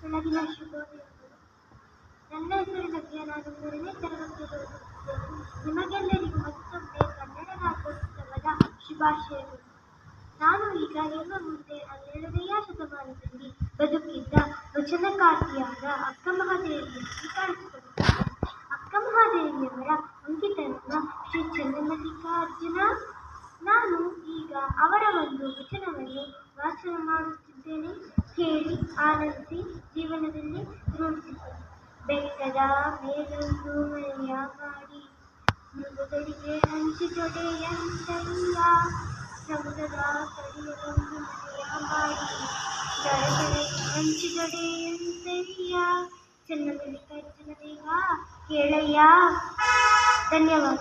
ಬೆಳಗಿನ ಶುಭೋದಯ ನನ್ನ ಹೆಸರು ನಾನು ಮೂರನೇ ತರಗತಿ ನಿಮಗೆಲ್ಲರಿಗೂ ಮತ್ತೊಮ್ಮೆ ಕನ್ನಡ ರಾಜ್ಯೋತ್ಸವದ ಶುಭಾಶಯಗಳು ನಾನು ಈಗ ನಿಮ್ಮ ಮುಂದೆ ಹನ್ನೆರಡನೆಯ ಶತಮಾನದಲ್ಲಿ ಬದುಕಿದ್ದ ವಚನಕಾರ್ತಿಯಾದ ಅಕ್ಕ ಮಹಾದೇವಿಯನ್ನು ಕಾಣಿಸಿಕೊಂಡಿದ್ದೇನೆ ಅಕ್ಕ ಮಹಾದೇವಿಯವರ ಅಂಕಿತನ ಶ್ರೀ ಚಂದ್ರಮಲ್ಲಿಕಾರ್ಜುನ. ನಾನು ಒಂದು ವಚನವನ್ನು ವಾಚನ ಮಾಡುತ್ತಿದ್ದೇನೆ ಕೇಳಿ ಆನಂದಿಸಿ ಜೀವನದಲ್ಲಿ ರೂಢಿಸಿಕೊಳ್ಳಿ. ಬೆಟ್ಟದ ಮೇಲೊಂದು ಮನೆಯ ಮಾಡಿ ಮೃಗಗಳಿಗೆ ಹಂಚಿದೊಡೆಯಂತಯ್ಯ ಸಮುದ್ರದ ಕಡೆಯಲೊಂದು ಮನೆಯ ಮಾಡಿ ದಡಗಳಿಗೆ ಹಂಚಿದೊಡೆಯಂತಯ್ಯ ಚನ್ನಮಲ್ಲಿಕಾರ್ಜುನ ದೇವ ಕೇಳಯ್ಯ ಧನ್ಯವಾದ.